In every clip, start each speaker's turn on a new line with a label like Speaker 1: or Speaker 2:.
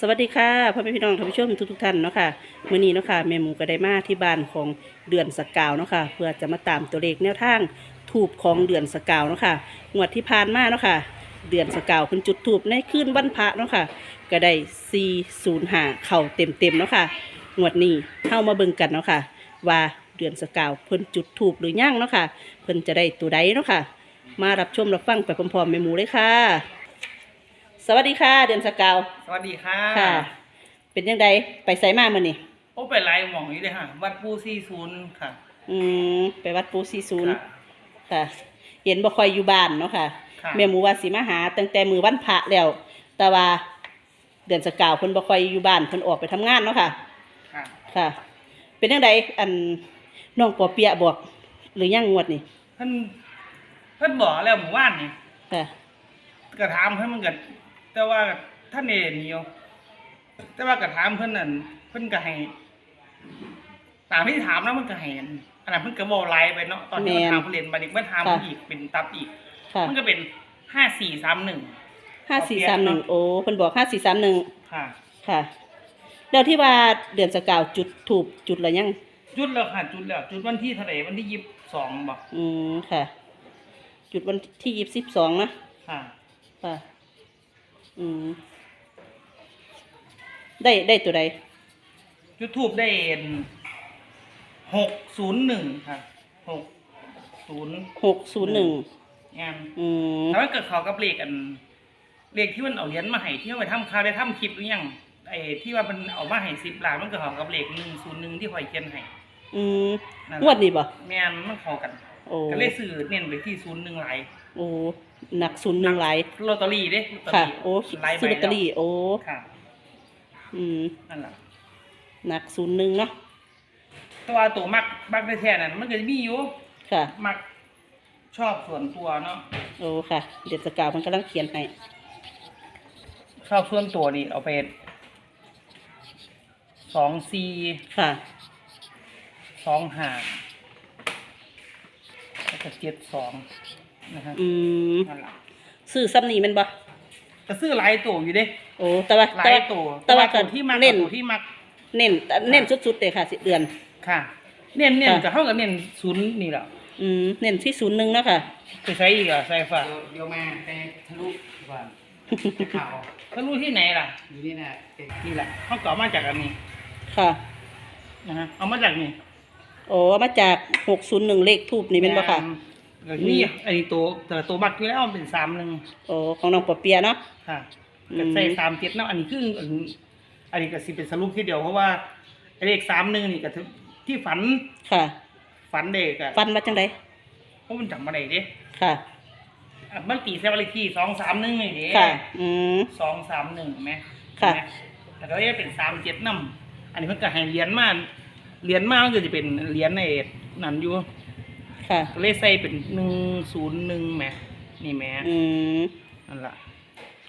Speaker 1: สวัสดีค่ะพ่อแม่พี่น้องท่านผู้ชมทุกทุกๆท่านเนาะค่ะมื้อนี้เนาะค่ะแม่หมูก็ได้มาที่บ้านของเดือนสกาวเนาะค่ะเพื่อจะมาตามตัวเลขแนวทางถูกของเดือนสกาวเนาะค่ะงวดที่ผ่านมาเนาะค่ะเดือนสกาวเพิ่นจุดถูกในคืนวันพระเนาะค่ะก็ได้405เข่าเต็มๆเนาะค่ะงวดนี้เข้ามาเบิ่งกันเนาะค่ะว่าเดือนสกาวเพิ่นจุดถูกหรือยังเนาะค่ะเพิ่นจะได้ตัวใดเนาะค่ะมารับชมรับฟังไปพร้อมๆแม่หมูเลยค่ะ สวัสดีค่ะ เดือนสกาว
Speaker 2: สวัสดีค่ะ
Speaker 1: ค่ะ เป็นยังไงไปไสมามื่อนี่
Speaker 2: โอ้ไปไล่หมองอยู่เลยค่ะวัดปูซีศูนย์ค่ะ
Speaker 1: อืมไปวัดปูซีศูนย์
Speaker 2: ค่ะ
Speaker 1: ค่ะ เห็นบ่ค่อยอยู่บ้านเนาะค่ะ
Speaker 2: ค่ะ
Speaker 1: แม่หมูว่าสิมาหาตั้งแต่มือวันพระแล้ว แต่ว่าเดือนสกาวเพิ่นบ่ค่อยอยู่บ้านเพิ่นออกไปทำงานเนาะค่ะ
Speaker 2: ค่ะ
Speaker 1: ค่ะ เป็นยังไงอันน้องปอเปียะบอก หรือยังงวดนี่
Speaker 2: เพิ่นเพิ่นบอกแล้วหมู่บ้านนี่
Speaker 1: ค่ะ
Speaker 2: กระถามเพิ่นมันก็ แต่ว่าท่านเองนี่อยู่แต่ว่ากระถามเพิ่นนั่นเพิ่นก็ให้ตามที่ถามนะมันก็ให้อันอันนั้นเพิ่นก็บอกไลน์ไปเนาะตอนที่
Speaker 1: แม่
Speaker 2: มัน
Speaker 1: น
Speaker 2: ถามเพิ่นเรียนบัดนี้เมื่อถาม
Speaker 1: ค่ะ
Speaker 2: อีกเป็นตับอีก
Speaker 1: ค่ะ
Speaker 2: มันก็เป็นห้าสี่สามหนึ่ง
Speaker 1: ห้าสี่สามหนึ่งโอ้เพิ่นบอกห้าสี่สามหนึ่ง
Speaker 2: ค่ะ
Speaker 1: ค่ะแล้วที่ว่าเดือนสกาวจุดถูกจุดละยัง
Speaker 2: จุดแล้วค่ะจุดแล้วจุดวันที่เท่าไหร่วันที่ยี่สิบสองบอก
Speaker 1: อืมค่ะ จุดวันที่ยี่สิบสองนะ
Speaker 2: ค่ะ
Speaker 1: ค่ะ อืมได้ได้ตัวใด
Speaker 2: ยูทูบได้หกศูนย์หนึ่งค่ะหกศูนย์
Speaker 1: หกศูนย์หนึ่ง
Speaker 2: งาน
Speaker 1: อืม
Speaker 2: แล้วมันเกิดเขากับเลขอันเลขที่มันเอาเหรียญมาให้ที่เอาไปทำข่าวได้ทำคลิปหรือยังไอ้ที่ว่ามันเอามาให้สิบล้านมันเกิดเขากับเลขหนึ่งศูนย์หนึ่งที่คอยเขียนให้
Speaker 1: อืม
Speaker 2: นั่น
Speaker 1: งวดนี้บ่
Speaker 2: แม่นมันเข้ากัน
Speaker 1: โอ้
Speaker 2: ก็เลยซื้อเน้นไปที่ศูนย์หนึ่งหลาย
Speaker 1: โอ้ หนักศูนย์หนึ่งหลาย
Speaker 2: ลอตเตอรี่เด้ลอตเตอ
Speaker 1: ค่ะ
Speaker 2: รี่
Speaker 1: โอ้
Speaker 2: หลายใบ
Speaker 1: ซื้อลอตเตอรี่โอ้
Speaker 2: แล้วค่ะ
Speaker 1: อืม
Speaker 2: นั่นแหละ
Speaker 1: หนักศูนย์หนึ่งเนาะ
Speaker 2: แตัวาตัวมักมักได้แท้นั่นมันก็จะมีอยู่
Speaker 1: ค่ะ
Speaker 2: มักชอบส่วนตัวเนาะ
Speaker 1: โอ้ค่ะ เดือนสกาวมันกำลังเขียนให้
Speaker 2: ชอบส่วนตัวนี่เอาไปสองซี
Speaker 1: ค่ะ
Speaker 2: สองห้าแล้วก็เจ็ดสอง นะฮะ
Speaker 1: อืม
Speaker 2: นั่นแหละ
Speaker 1: ซื้อซ้ำนี่แมันบ่
Speaker 2: ก็ซื้อหลายตัวอยู่เด้
Speaker 1: โอ้แต่ว่า
Speaker 2: หลา
Speaker 1: แต่
Speaker 2: ย
Speaker 1: ว่า
Speaker 2: ตัว
Speaker 1: แต่ว่า
Speaker 2: ตัวที่มัก
Speaker 1: เน้น
Speaker 2: ตัวที่มัก
Speaker 1: เน้นเน้นสุดๆเลยค่ะสิเดือน
Speaker 2: ค่ะ เน้นเน้น
Speaker 1: ค่ะ
Speaker 2: กับเท่ากับเน้นศูนย์นี่แหละ
Speaker 1: อืมเน้นที่ศูนย์หนึ่งเนาะค่ะ
Speaker 2: ไปใช้อีกอะใส่ฝา
Speaker 3: เดี๋ยวมาไปทะลุก่อนข่าว
Speaker 2: แล้วรู้ที่ไหนล่ะ
Speaker 3: อยู่นี่นะเด็ก
Speaker 2: นี่แหละเขาก็เอามาจากอันนี้
Speaker 1: ค่ะ
Speaker 2: นะฮะเอามาจากนี่
Speaker 1: โอ้มาจากหกศูนย์หนึ่งเลขทูบนี่เป็นบ่ค่ะ
Speaker 2: แล้วนี่อันนี้ตัวแต่ตัวมักอยู่แล้วมันเป็นสามหนึ่ง
Speaker 1: โอ้ของน้องปอเปียะเนาะ
Speaker 2: ค่ะ
Speaker 1: อืม
Speaker 2: ก็ใส่สามเจ็ดเนาะอันนี้คืออันอันนี้ก็สิเป็นสรุปที่เดียวเพราะว่าไอ้เลขสามหนึ่งนี่ก็ถือที่ฝัน
Speaker 1: ค่ะ
Speaker 2: ฝันเด็กอะ
Speaker 1: ฟันมาจังได
Speaker 2: เพราะมันจำมาได้เด้
Speaker 1: ค่ะ
Speaker 2: อะมันตีเซลล์ที่สองสามหนึ่งนี่เด้
Speaker 1: ค่ะอืม
Speaker 2: สองสามหนึ่งไหม
Speaker 1: ค่ะ
Speaker 2: เห็นไหมแต่ก็จะเป็นสามเจ็ดนำอันนี้เพิ่นก็ให้เหรียญมาเหรียญมาก็จะเป็นเหรียญในนั่นอยู่
Speaker 1: ค่ะ
Speaker 2: ก็เลยใส่เป็นหนึ่งศูนย์หนึ่งแหมนี่แหม
Speaker 1: อืม
Speaker 2: นั่นล่ะ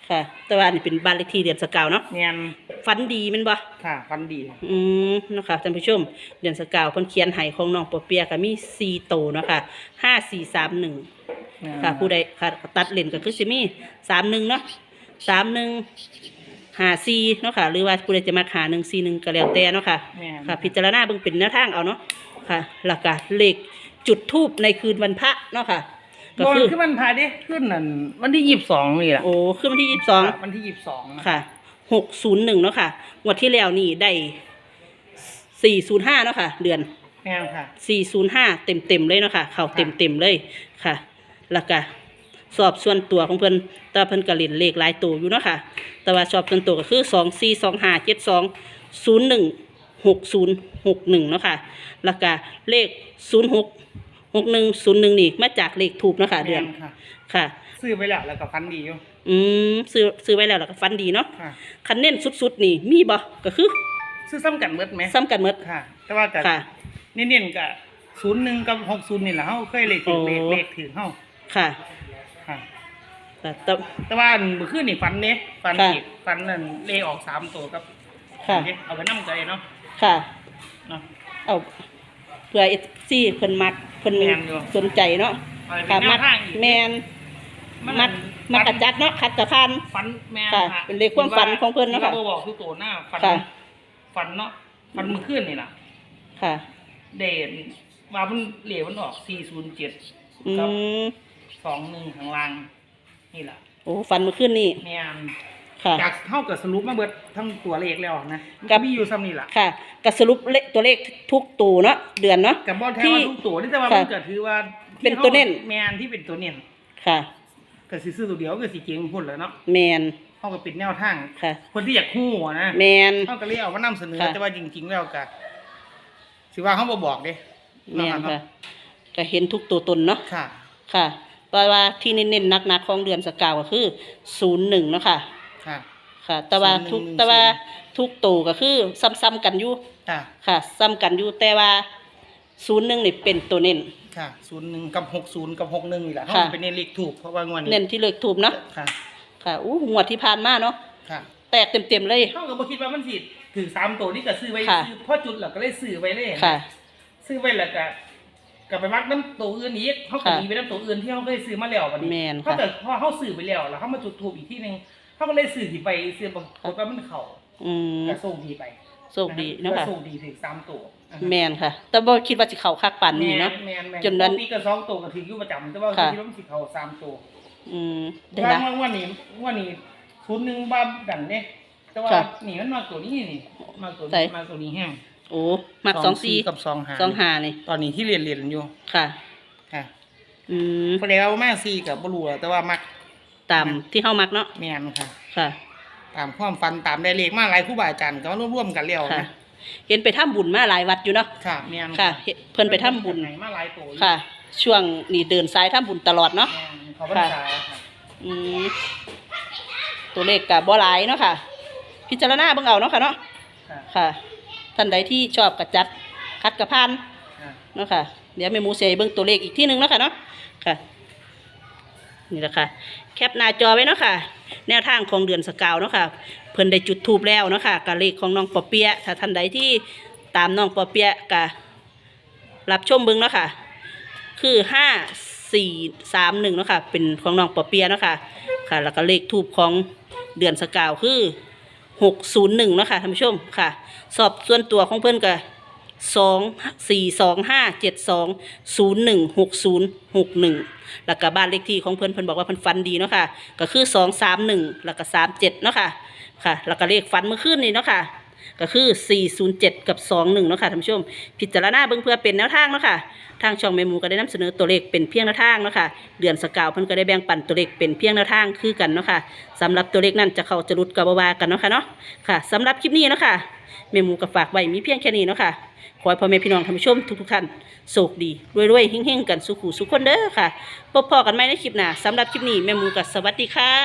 Speaker 1: ค่ะ แต่ว่าอันนี้เป็นบ้านเลขที่เดือนสกาวเนาะ
Speaker 2: เนียน
Speaker 1: ฟันดีแมันบ่
Speaker 2: ค่ะฟันดี
Speaker 1: อืมเนาะคะท่านผู้ชม เดือนสกาวเพิ่นเขียนให้ของน้องปอเปียะก็มีสี่โตวเนาะค่ะห้าสี่สามหนึ่งค่ะ ผู้ใดค่ะตัดเลนก็คือสิมีสามหนึ่งเนาะสามหนึ่งหาซีเนาะค่ะ หรือว่าผู้ใดจะมาหาหนึ่งซีหนึ่งก็แล้วแต่เนาะค่ะ
Speaker 2: แม่น
Speaker 1: ค่ะ พิจารณาเบิ่งเป็นแนวทางเอาเนาะค่ะหลักการเลข จุดทูบในคืนวันพระเนาะค่ะ ก็
Speaker 2: บอล
Speaker 1: คือ
Speaker 2: ขึ้นมันพาดิขึ้นนั่นวันที่ยี่สิบสองนี่แหละ
Speaker 1: โอ้ขึ้นวันที่ยี่สิบสอง
Speaker 2: วันที่ยี่สิบสอง
Speaker 1: ค่ะ หกศูนย์หนึ่งเนาะค่ะงวดที่แล้วนี่ได้สี่ศูนย์ห้าเนาะค่ะ เดือน
Speaker 2: แม่นค่ะ
Speaker 1: สี่ศูนย์ห้าเต็มเต็มๆเลยเนาะค่ะ เข่าเต็มเต็มๆเลยค่ะ แล้วก็สอบส่วนตัวของเพิ่นแต่ว่าเพิ่นก็เล่นเลขหลายตัวอยู่เนาะค่ะ แต่ว่าสอบส่วนตัวก็คือสองสี่สองห้าเจ็ดสองศูนย์หนึ่ง หกศูนย์หกหนึ่งเนาะค่ะแล้วก็เลขศูนย์หกหกหนึ่งศูนย์หนึ่งนี่มาจากเลขถูกเนาะค่ะเดือน
Speaker 2: แม่ค่ะ
Speaker 1: ค่ะ
Speaker 2: ซื้อไปแล้วแล้วก็ฟันดีอยู่
Speaker 1: อืมซื้อซื้อไว้แล้วแล้วก็ฟันดีเนาะ
Speaker 2: ค่ะ
Speaker 1: คันเน้นสุดๆนี่มีบ่ก็คือ
Speaker 2: ซื้อซ้ำกันเบิดไหม
Speaker 1: ซ้ำกันหมด
Speaker 2: ค่ะ แต่ว่ากับ
Speaker 1: ค่ะ
Speaker 2: เน้นๆกับศูนย์หนึ่งกับหกศูนย์นี่แหละเขาเคยเลขถึง
Speaker 1: โอ้
Speaker 2: เลขเลขถึงเขา
Speaker 1: ค่ะ
Speaker 2: ค่ะ
Speaker 1: แต่แต่
Speaker 2: แต่ว่าเมื่อคืนนี่ฟันเนี้ยฟัน
Speaker 1: ค่ะ
Speaker 2: อีกฟันนั่นเลขออกสามตัวกับ
Speaker 1: ค่ะ
Speaker 2: อันนี้เอาไปนั่งใจเนาะ
Speaker 1: ค่ะ
Speaker 2: เนาะ
Speaker 1: เอาเพื่อเอซี่เพิ่นมักเพิ่น
Speaker 2: แม่นอยู่
Speaker 1: สนใจเนาะ
Speaker 2: เอาไป
Speaker 1: ค่ะ
Speaker 2: เป็นแน
Speaker 1: มั
Speaker 2: วทางอีก
Speaker 1: แมนมักมักกระจัดเนาะคัดกระพัน
Speaker 2: ฝันแม่น
Speaker 1: ค่ะ
Speaker 2: ฮะ
Speaker 1: เป็นเลขความฝันของเพิ่นเนาะค่ะ
Speaker 2: ที่ว่าบอกทุกตัวหน้าฝัน
Speaker 1: ค่ะ
Speaker 2: ฝันเนาะฝันเมื่อคืนนี่ล่ะ
Speaker 1: ค่ะ
Speaker 2: เด่นว่ามันเหลวมันออก407
Speaker 1: อื
Speaker 2: ครับ
Speaker 1: ม
Speaker 2: 21ข้างล่างนี่ล่ะ
Speaker 1: โอ้ฟันเมื่อคืนนี่
Speaker 2: แม่น
Speaker 1: ค่ะ
Speaker 2: จากเท่ากับสรุปมาเบิดทั้งตัวเลขแล้วนะ
Speaker 1: กับ
Speaker 2: มีอยู่ซ้ำนี่ล่ะ
Speaker 1: ค่ะก็สรุปเลขตัวเลขทุกตัวเนาะเดือนเนาะ
Speaker 2: กับบอลแท้
Speaker 1: ที่
Speaker 2: ว่าทุกตัวนี่แต่ว่า
Speaker 1: ค่ะ
Speaker 2: มันก็ถือว่าที่
Speaker 1: เป็นตัวเน้น
Speaker 2: แมนที่เป็นตัวเน้น
Speaker 1: ค่ะ
Speaker 2: ก็สิซื้อตัวเดียวก็สิเก่งพุ่นแหล้วเนาะ
Speaker 1: แมน
Speaker 2: เท่ากับเป็นแนวทาง
Speaker 1: ค่ะ
Speaker 2: คนที่อยากคู่อะนะ
Speaker 1: แมน
Speaker 2: เท่ากับเรียกเอามานำเสนอ
Speaker 1: ค่ะ
Speaker 2: แต่ว่าจริง ๆ แล้วก็สิว่าเขาบ่บอกเด้
Speaker 1: แมน
Speaker 2: เนา
Speaker 1: ค่ะก็เห็นทุกตัวตนเนาะ
Speaker 2: ค่ะ
Speaker 1: ค่ะเพราะว่าที่เน้นๆหนักๆของเดือนสกาวก็คือศูนย์หนึ่งเนาะค่ะ
Speaker 2: ค่ะ
Speaker 1: ค่ะ แต่ว่าทุก
Speaker 2: 01
Speaker 1: แต่ว่าทุกตัวก็คือซ้ำๆกันอยู่
Speaker 2: ค่ะ
Speaker 1: ค่ะ ซ้ำกันอยู่แต่ว่าศูนย์หนึ่งนี่เป็นตัวเน้น
Speaker 2: ค่ะศูนย์หนึ่งกับหกศูนย์กับหกหนึ่งนี่แหละเขา
Speaker 1: ค่ะ
Speaker 2: เป็นเน้นเลขถูกเพราะว่างวด
Speaker 1: เน้
Speaker 2: นี้
Speaker 1: นที่เลขถูกเนาะ
Speaker 2: ค่ะ
Speaker 1: ค่ะอู้งวดที่ผ่านมาเนาะ
Speaker 2: ค่ะ
Speaker 1: แตกเต็มๆเลย
Speaker 2: เขาก็บ่คิดว่ามันสิถือสามตัวนี่ก็ซื้อไว้
Speaker 1: ค่ะ
Speaker 2: ซื้อพ่อจุดแล้วก็เลยซื้อไว้เลย
Speaker 1: ค่ะ
Speaker 2: ซื้อไว้แล้วก็ก็ไปมักน้ำตัวอื่นอีกเขาก็
Speaker 1: ค่ะ
Speaker 2: หนีไปน้ำตัวอื่นที่เขาเคยซื้อมาแล้วบัดนี้
Speaker 1: แม่น
Speaker 2: เขา
Speaker 1: ค่ะ
Speaker 2: แต่พอเขาซื้อไปแล้วแล้วเขามาจุดทูบอีกที่หนึง เขาก็เลยซื้อที่ไปซื้อปรากฏว่ามันเข่า
Speaker 1: อืม
Speaker 2: กระโชคดีไป
Speaker 1: โชคดีเนาะ
Speaker 2: ก
Speaker 1: ค่ะ
Speaker 2: ระโชคดีถึงสามตัว
Speaker 1: แมนค่ะ แต่บ่คิดว่าสิเข้าคักปานนี้เนาะ
Speaker 2: แมนแมน
Speaker 1: จนนั้น
Speaker 2: ปกติก็สองตัวก็ถืออยู่ประจำแต่ว่า
Speaker 1: ค่ะ
Speaker 2: คิดว่ามันสิเข่าสามตัว
Speaker 1: อืมได้
Speaker 2: ว่า
Speaker 1: ละ
Speaker 2: ว่าว่านี่ว่านี่ศูนย์หนึ่งบ้าดันเนี่ยแต่ว่า
Speaker 1: ค่ะ
Speaker 2: นี่มันมาตัวนี้นี่มาตัว
Speaker 1: ใส่
Speaker 2: นี้มาตัวนี้แห้ง
Speaker 1: โอ้มักสองสี่
Speaker 2: กับสองหา
Speaker 1: สองหานี่
Speaker 2: ตอนนี้ที่เรียนเรียนอยู่
Speaker 1: ค่ะ
Speaker 2: ค่ะ
Speaker 1: อืม
Speaker 2: พอแล้วมาสี่กับบรูแล้วแต่ว่ามัก
Speaker 1: ตามที่เฮามักเนาะ
Speaker 2: แมนค่ะ
Speaker 1: ค่ะ
Speaker 2: ตามความฝันตามได้เลขมาหลายครู่บาอาจารย์ก็ร่วมๆกันแล้ว
Speaker 1: ค่ะ
Speaker 2: นะ
Speaker 1: เห็นไปทำบุญมาหลายวัดอยู่เนาะ
Speaker 2: ค่ะแมน
Speaker 1: ค่ะเฮ็ดเพิ่นไปทำบุญ
Speaker 2: ไหนมาหลายตัวอยู่
Speaker 1: ค่ะ ช่วงนี้เดินสายทำบุญตลอดเนาะ
Speaker 2: แม่นเขาพรรษาค่ะ
Speaker 1: อืมตัวเลขก็บ่หลายเนาะค่ะ พิจารณาเบิ่งเอาเนาะค่ะเนาะ
Speaker 2: ค่ะ
Speaker 1: ค่ะท่านใดที่ชอบกระจัดคัดกระพาน
Speaker 2: ค่ะ
Speaker 1: เนาะค่ะเดี๋ยวแม่หมูเสียเบิ่งตัวเลขอีกที่หนึ่งเนาะค่ะเนาะค่ะ นี่แหละค่ะแคปหน้าจอไว้เนาะค่ะ แนวทางของเดือนสกาวเนาะค่ะเพิ่นได้จุดทูบแล้วเนาะค่ะกับเลขของน้องปอเปียะถ้าท่านใดที่ตามน้องปอเปียะกะรับชมเบิ่งเนาะค่ะ คือห้าสี่สามหนึ่งเนาะค่ะ เป็นของน้องปอเปียะเนาะค่ะค่ะ แล้วก็เลขทูบของเดือนสกาวคือหกศูนย์หนึ่งเนาะค่ะท่านผู้ชมค่ะ สอบส่วนตัวของเพื่อนก็ สองสี่สองห้าเจ็ดสองศูนย์หนึ่งหกศูนย์หกหนึ่งแล้วก็บ้านเลขที่ของเพื่อนเพื่อนบอกว่าเพื่อนฟันดีเนาะค่ะก็คือสองสามหนึ่งแล้วก็สามเจ็ดเนาะค่ะค่ะ แล้วก็เลขฟันเมื่อคืนนี้เนาะค่ะ ก็คือ 407 กับ 21เนาะค่ะท่านผู้ชม พิจารณาเบิ่งเพื่อเป็นแนวทางเนาะค่ะทางช่องเมมูก็ได้นำเสนอตัวเลขเป็นเพียงแนวทางเนาะค่ะเดือนสกาวเพิ่นก็ได้แบ่งปันตัวเลขเป็นเพียงแนวทางคือกันเนาะค่ะสำหรับตัวเลขนั้นจะเข้าจะหลุดกับบาวากันเนาะค่ะเนาะค่ะสำหรับคลิปนี้เนาะค่ะเมมูก็ฝากไว้มีเพียงแค่นี้เนาะค่ะขอให้พ่อแม่พี่น้องท่านผู้ชมทุกๆท่านโชคดีรวยๆเฮงๆกันสุขุสุขคนเด้อค่ะพบพอกันใหม่ในคลิปหน้าสำหรับคลิปนี้แม่มูก็สวัสดีค่ะ